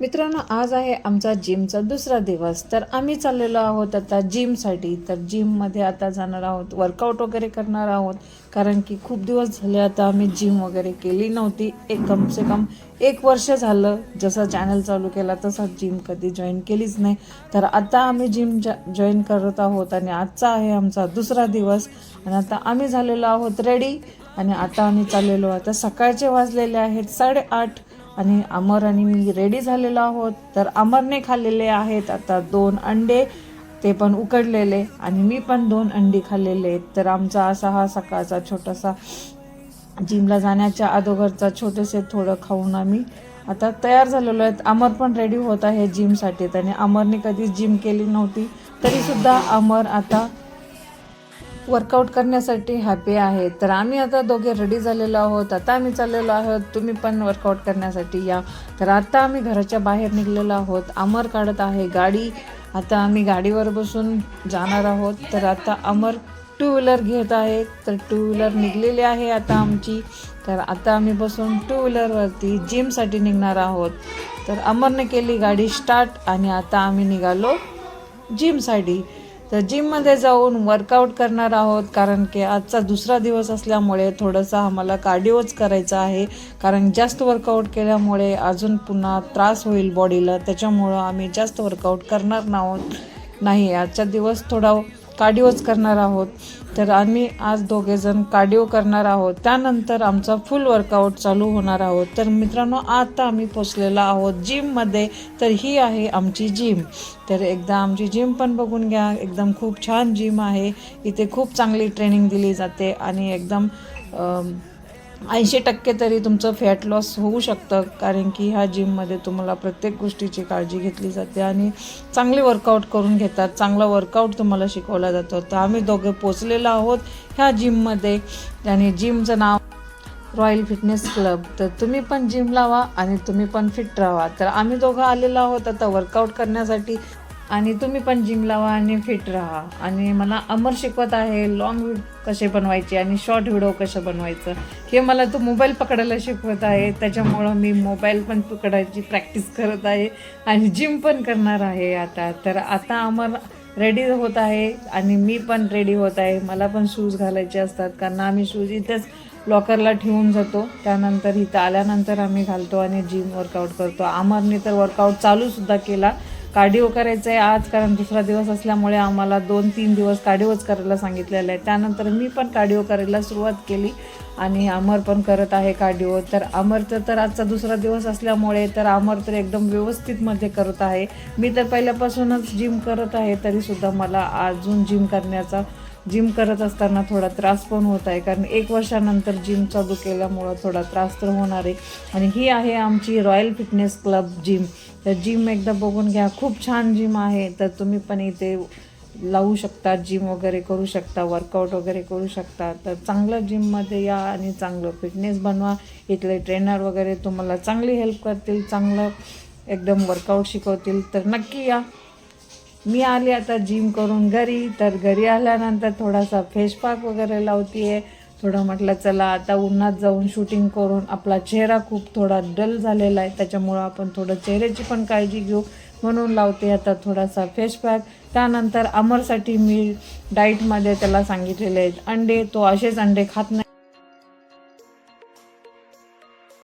मित्रांनो आज आहे आमचा जिमचा दुसरा दिवस. तर आम्ही चाललेलो आहोत आता जिमसाठी तर जिममध्ये आता जाणार आहोत वर्कआउट वगैरे करणार आहोत. कारण की खूप दिवस झाले आता आम्ही जिम वगैरे केली नव्हती. एक कम से कम एक वर्ष झालं. जसं चॅनल चालू केला तसा जिम कधी जॉईन केलीच नाही. तर आता आम्ही जिम जॉईन करत आहोत आणि आजचा आहे आमचा दुसरा दिवस. आणि आता आम्ही झालेलो आहोत रेडी आणि आता आम्ही चाललेलो आता सकाळचे वाजलेले आहेत साडेआठ. आणि अमर आणि मी रेडी झालेलो आहोत. तर अमरने खाल्लेले आहेत आता दोन अंडे ते पण उकडलेले आणि मी पण दोन अंडी खाल्लेले आहेत. तर आमचा असा हा सकाळचा छोटासा जिमला जाण्याच्या अगोदरचा छोटेसे थोडं खाऊन आम्ही आता तयार झालेलो आहेत. अमर पण रेडी होत आहे जिमसाठी त्याने अमरने कधीच जिम केली नव्हती तरीसुद्धा अमर आता वर्कआउट करण्यासाठी हॅपी आहे. तर आम्ही आता दोघे रेडी झालेलो आहोत. आता आम्ही चाललेलो आहोत. तुम्ही पण वर्कआउट करण्यासाठी या. तर आता आम्ही घराच्या बाहेर निघलेलो आहोत. अमर काढत आहे गाडी. आता आम्ही गाडीवर बसून जाणार आहोत. तर आता अमर टू व्हीलर घेत आहे. तर टू व्हीलर निघलेली आहे आता आमची. तर आता आम्ही बसून टू व्हीलरवरती जिमसाठी निघणार आहोत. तर अमरने केली गाडी स्टार्ट आणि आता आम्ही निघालो जिमसाठी तर जिममध्ये जाऊन वर्कआउट करणार आहोत कारण की आजचा दुसरा दिवस असल्यामुळे थोडंसं आम्हाला कार्डिओच करायचं आहे. कारण जास्त वर्कआउट केल्यामुळे अजून पुन्हा त्रास होईल बॉडीला त्याच्यामुळं आम्ही जास्त वर्कआउट करणार नाहोत नाही. आजचा दिवस थोडा कार्डिओच करणार आहोत. तर आम्ही आज दोघेजण कार्डिओ करणार आहोत. त्यानंतर आमचा फुल वर्कआउट चालू होणार आहोत. तर मित्रांनो आता आम्ही पोचलेलो आहोत जिममध्ये तर ही आहे आमची जिम तर एकदा आमची जिम पण बघून घ्या. एकदम खूप छान जिम आहे. इथे खूप चांगली ट्रेनिंग दिली जाते. आणि एकदम ऐंशी टक्के तरी तुमचं फॅट लॉस होऊ शकतं कारण की ह्या जिममध्ये तुम्हाला प्रत्येक गोष्टीची काळजी घेतली जाते आणि चांगले वर्कआउट करून घेतात चांगला वर्कआउट तुम्हाला शिकवला जातो. तर आम्ही दोघे पोचलेलो आहोत ह्या जिममध्ये आणि जिमचं नाव रॉयल फिटनेस क्लब तर तुम्ही पण जिम लावा आणि तुम्ही पण फिट राहा. तर आम्ही दोघं आलेलो आहोत आता वर्कआउट करण्यासाठी. आणि तुम्ही पण जिम लावा आणि फिट राहा. आणि मला अमर शिकवत आहे लॉंग कसे बनवायचे आणि शॉर्ट व्हिडिओ कसं बनवायचं हे मला तो मोबाईल पकडायला शिकवत आहे. त्याच्यामुळं मी मोबाईल पण पकडायची प्रॅक्टिस करत आहे आणि जिम पण करणार आहे आता. तर आता अमर रेडी होत आहे आणि मी पण रेडी होत आहे. मला पण शूज घालायचे असतात कारण आम्ही शूज इथेच लॉकरला ठेवून जातो. त्यानंतर इथं आल्यानंतर आम्ही घालतो आणि जिम वर्कआउट करतो. अमरने तर वर्कआउट चालूसुद्धा केला. कार्डिओ करायचं आहे आज कारण दुसरा दिवस असल्यामुळे आम्हाला दोन तीन दिवस कार्डिओच करायला सांगितलेलं आहे. त्यानंतर मी पण कार्डिओ करायला सुरुवात केली आणि अमर पण करत आहे कार्डिओ. तर अमरचं तर आजचा दुसरा दिवस असल्यामुळे तर अमर तर एकदम व्यवस्थितमध्ये करत आहे. मी तर पहिल्यापासूनच जिम करत आहे तरीसुद्धा मला अजून जिम करण्याचा जिम करत असताना थोडा त्रास पण होत आहे. कारण एक वर्षानंतर जिम चालू केल्यामुळं थोडा त्रास तर होणार आहे. आणि ही आहे आमची रॉयल फिटनेस क्लब जिम तर जिम एकदा बघून घ्या. खूप छान जिम आहे. तर तुम्ही पण इथे लावू शकता. जिम वगैरे करू शकता. वर्कआउट वगैरे करू शकता. तर चांगलं जिममध्ये या आणि चांगलं फिटनेस बनवा. इथले ट्रेनर वगैरे तुम्हाला चांगली हेल्प करतील. चांगलं एकदम वर्कआउट शिकवतील. तर नक्की या. मी आली आता जिम करून घरी तर घरी आल्यानंतर थोडासा फेस पॅक वगैरे लावते आहे थोडं म्हटलं चला आता उन्हात जाऊन शूटिंग करून आपला चेहरा खूप थोडा डल झालेला आहे. त्याच्यामुळं आपण थोडं चेहऱ्याची पण काळजी घेऊ. म्हणून लावते आता थोडासा फेस पॅक त्यानंतर अमरसाठी मी डाईटमध्ये त्याला सांगितलेले आहेत. अंडे तो असेच अंडे खात नाही.